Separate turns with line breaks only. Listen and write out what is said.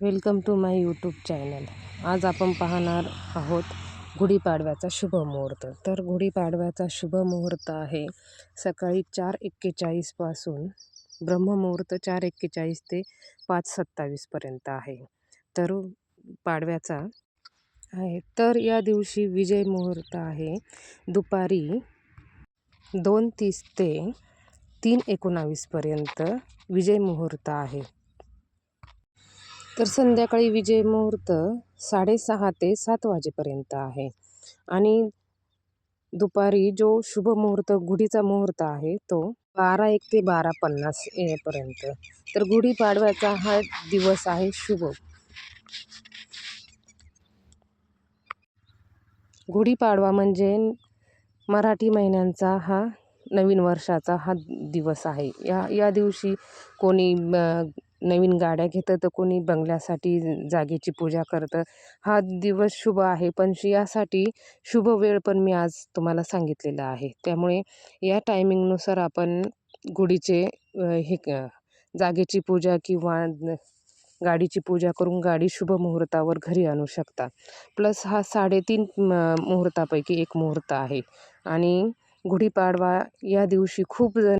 Welcome to my YouTube channel. आज आपण पाहणार आहोत गुढीपाडव्याचा शुभ मुहूर्त. तर गुढीपाडव्याचा शुभ मुहूर्त आहे सकाळी चार एक्केचाळीसपासून ब्रह्ममुहूर्त चार एक्केचाळीस ते पाच सत्तावीसपर्यंत आहे. तर पाडव्याचा आहे. तर या दिवशी विजय मुहूर्त आहे. दुपारी दोन तीस ते तीन एकोणावीसपर्यंत विजय मुहूर्त आहे. तर संध्याकाळी विजय मुहूर्त साडेसहा ते सात वाजेपर्यंत आहे. आणि दुपारी जो शुभ मुहूर्त गुढीचा मुहूर्त आहे तो बारा एक ते बारा पन्नास येपर्यंत तर गुढीपाडव्याचा हा दिवस आहे शुभ. गुढीपाडवा म्हणजे मराठी महिन्यांचा हा नवीन वर्षाचा हा दिवस आहे. या या दिवशी कोणी नवीन गाड्या घेतं तर कोणी बंगल्यासाठी जागेची पूजा करतं. हा दिवस शुभ आहे पण यासाठी शुभ वेळ पण मी आज तुम्हाला सांगितलेला आहे. त्यामुळे या टायमिंगनुसार आपण गुढीचे हे जागेची पूजा किंवा गाडीची पूजा करून गाडी शुभ मुहूर्तावर घरी आणू शकता. प्लस हा साडेतीन मुहूर्तापैकी एक मुहूर्त आहे. आणि गुढीपाडवा या दिवशी खूप जण